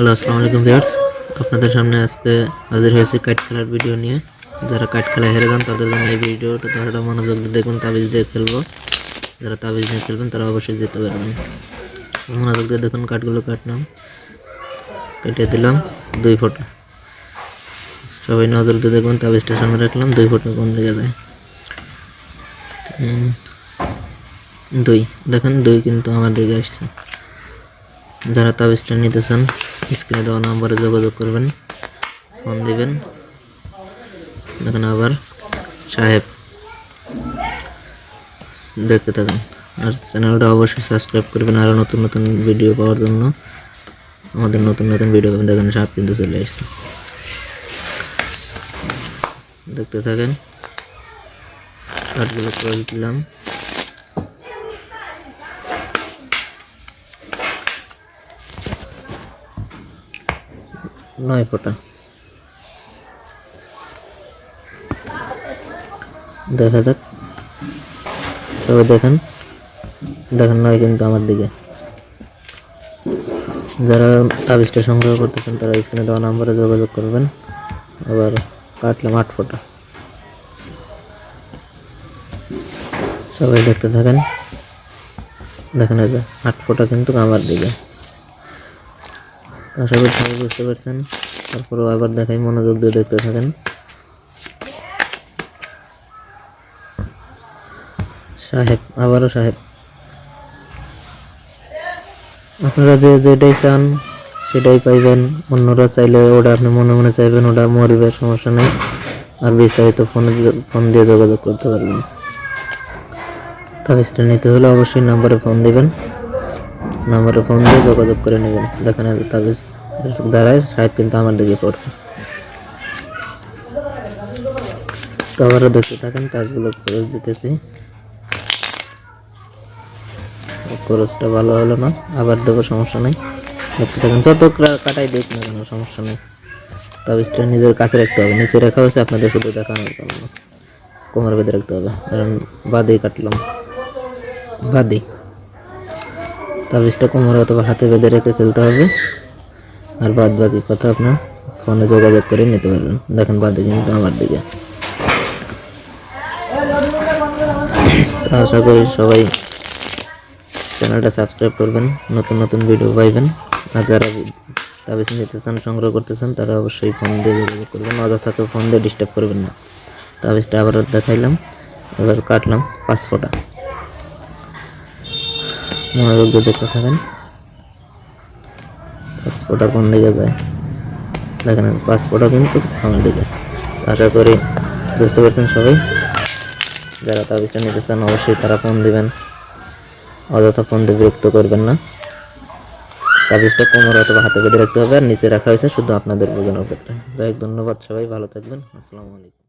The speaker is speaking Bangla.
হ্যালো আসসালামু আলাইকুম ভিউয়ার্স। আপনাদের সামনে আজকে হাজির হয়েছি কাইট খেলার ভিডিও নিয়ে। যারা কাইট খেলায় হেরে যান, তাদের জন্য এই ভিডিওটা তারা মনোযোগ দিয়ে দেখুন, তাবিজ দিয়ে খেলব। যারা তাবিজ দিয়ে খেলবেন, তারা অবশ্যই জিততে পারবেন। মনোযোগ দিয়ে দেখুন কাঠগুলো কাটলাম কেটে দিলাম, দুই ফোঁটা। সবাই নজর দিয়ে দেখুন, তাবিজটা সামনে রাখলাম, দুই ফোঁটা কোন দিকে যায়। দুই। দেখেন দুই কিন্তু আমার দিকে আসছে। যারা তাবিজটা নিতে চান স্ক্রিনে দেওয়া নাম্বারে যোগাযোগ করবেন। ফোন দিবেন। দেখেন আবার সাহেব দেখতে থাকেন। আর চ্যানেলটা অবশ্যই সাবস্ক্রাইব করবেন আরও নতুন নতুন ভিডিও পাওয়ার জন্য। আমাদের নতুন নতুন ভিডিও পাবেন। দেখেন সাহেব কিন্তু চলে আসছে। দেখতে থাকেন। কাঠগুলো করে দিলাম। নয় ফোঁটা। দেখা যাক। তবে দেখেন দেখেন নয় কিন্তু আমার দিকে। যারা তাবিজটা সংগ্রহ করতেছেন, তারা স্ক্রিনে দেওয়া নাম্বারে যোগাযোগ করবেন। আবার কাটলাম আট ফোঁটা। সবাই দেখতে থাকেন। দেখেন আট ফোঁটা কিন্তু আমার দিকে। আশা করি সবাই বুঝতে পারছেন। তারপরেও আবার দেখাই, মনোযোগ দিয়ে দেখতে থাকেন। সাহেব, আবারও সাহেব। আপনারা যে যেটাই চান, সেটাই পাইবেন। অন্যরা চাইলে ওটা আপনি মনে মনে চাইবেন, ওটা মরবে, সমস্যা নেই। আর বিস্তারিত ফোনে ফোন দিয়ে যোগাযোগ করতে পারবেন। তাবিজটা নিতে হলে অবশ্যই নাম্বারে ফোন দিবেন। নাম্বারে ফোন দিয়ে যোগাযোগ করে নেবেন। দেখেন তাবিজ দ্বারায় সাহেব কিন্তু আমার দিকে পড়ছে। তো আবারও দেখতে থাকেন তাজগুলো খরচ দিতেছি। খরচটা ভালো হলো না, আবার দেবো, সমস্যা নেই। দেখতে থাকেন, যত কাটাই দিক না কেন, সমস্যা নেই। তাবিজটা নিজের কাছে রাখতে হবে, নিচে রাখা হয়েছে, আপনাদের শুধু দেখানোর জন্য। কোমর বেঁধে রাখতে হবে কারণ বাদি কাটলাম। বাদি। তাবিজটা কোমরে অথবা হাতে বেঁধে রেখে খেলতে হবে। আর বাদ বাকি কথা আপনার ফোনে যোগাযোগ করে নিতে পারবেন। দেখেন বাদে কিন্তু আমার দিকে। আশা করি সবাই চ্যানেলটা সাবস্ক্রাইব করবেন, নতুন নতুন ভিডিও পাইবেন। আর যারা তাবিজ নিতে চান সংগ্রহ করতে চান তারা অবশ্যই ফোন দিয়ে যোগাযোগ করবেন। অযথাকে ফোন দিয়ে ডিস্টার্ব করবেন না। তাবিজটা আবার দেখাইলাম, এবার কাটলাম পাঁচ ফোঁটা। মনোযোগ দিয়ে দেখতে থাকেন। পাসপোর্টটা কোন দিকে যায়? দেখেন, পাসপোর্টটা কিন্তু আমার দিকে। আশা করি বুঝতে পারছেন সবাই। যারা তাবিজটা নিতে চান, অবশ্যই তারা ফোন দিবেন। অযথা ফোন দিয়ে বিরক্ত করবেন না। তাবিজটা কোমর অথবা হাতে বেঁধে রাখতে হবে। আর নিচে রাখা হয়েছে শুধু আপনাদের বোঝানোর ক্ষেত্রে। যাই ধন্যবাদ সবাই। ভালো থাকবেন। আসসালামু আলাইকুম।